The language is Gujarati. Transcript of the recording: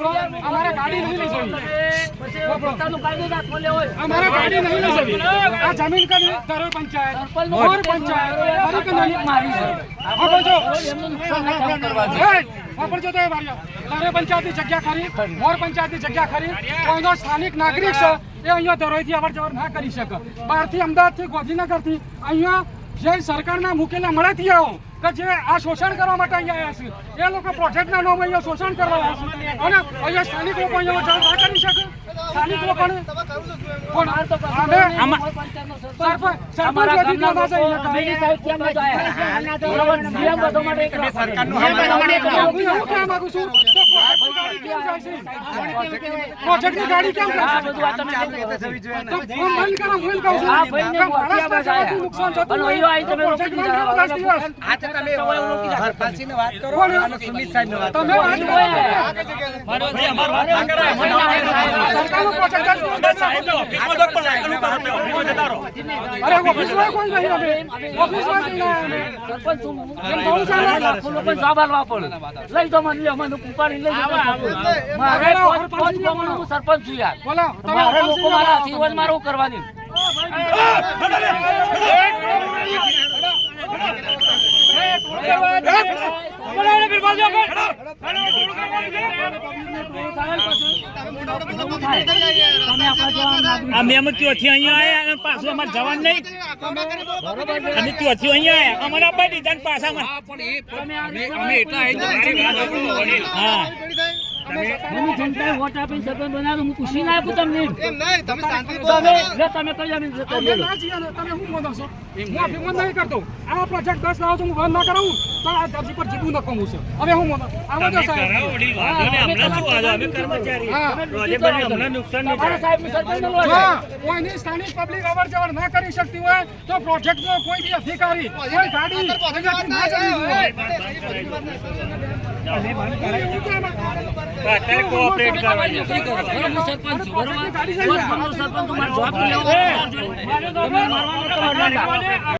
વાપરો અમારે ગાડી નહીં લઈ જવી. પોતાનું હોય. અમારે ગાડી નહીં લઈ જવી. આ જમીન કદી તરોઈ પંચાયત. મોર પંચાયત. કે નહીં મારી છે. હવે જો એમનું નુકસાન ના થાય કરવાનું. એ, વાપરજો તો એ પંચાયતની જગ્યા ખરી મોર પંચાયતની જગ્યા ખરી. કોઈનો સ્થાનિક નાગરિક છે એ અહીંયા દરોઈથી અવર જવર ના કરી શકે. બહારથી અમદાવાદથી ગોધીનગરથી અહીંયા જે સરકારના મૂકેલા મળેથી કે જે આ શોષણ કરવા માટે અહીંયા આવ્યા છે. એ લોકો પ્રોજેક્ટના નામે અહીંયા શોષણ કરવા આવ્યા છે. અને અહીંયા સ્થાનિક લોકો અહીંયા જાણ ના કરી શકે. સ્થાનિક લોકોને પણ પ્રોજેક્ટની ગાડી કેમ તમે વાત કરો. દસ દિવસ બંધ રાખો. અરે ઓફિસમાં કોઈ નહીં અમે. ઓફિસમાં જઈને આવ્યા અમે. સરપંચ હું- એમ થોડું ચાલે? લાખો લોકોને જવાબ આલવા પડે. લઈ જાઓ મને, લે, મને ઉપાડી લઈ જાઓ. મારે સરપંચ પોત ગામનો હું સરપંચ છું યાર. બોલો તમે મારે લોકો ઓફિસમાં મારા આવો. હાથી હોય ખડા ખડા ખડા કરવાની અમે અમે ત્યોથી અહીંયા આવ્યા અને પાછું અમારે જવાનું નહીં. અમે ત્યોથી અહીંયા આવ્યા અમારે આપવા દીધા પાછા હા. મને જનતાએ વોટ આપીને સરપંચ બનાવ્યો હું ખુશી ના આપું તમને એમ નહીં, તમે શાંતિ તમે લે, તમે ના છીએ તમે શું મોદો છો? હું આ ભીમન નહીં કરતો. આ પ્રોજેક્ટ દસ લાવો તો હું બંધ ના કરાવું તો આ ધરતી પર જીવવું નકમું છે હવે હું મોદો આવો જો સાહેબ કરાવો વળી વાંધો નહીં હમણાં શું વાંધો અમે કર્મચારી હા. પ્રોજેક્ટ બને હમણાં નુકસાન નહીં થાય સાહેબનું સરપંચ બનવું જો કોઈ ની સ્થાનિક પબ્લિક અવર જવર ના કરી શકતી હોય તો પ્રોજેક્ટનો કોઈ બી અધિકારી કોઈ ગાડી ના જવી જોઈએ. હું એવું કહેવા માંગુ. અત્યારે કોઓપરેટ કરવાની. સરપંચ બરોબર? સરપંચ તો જવાબ લેવો મારવાનો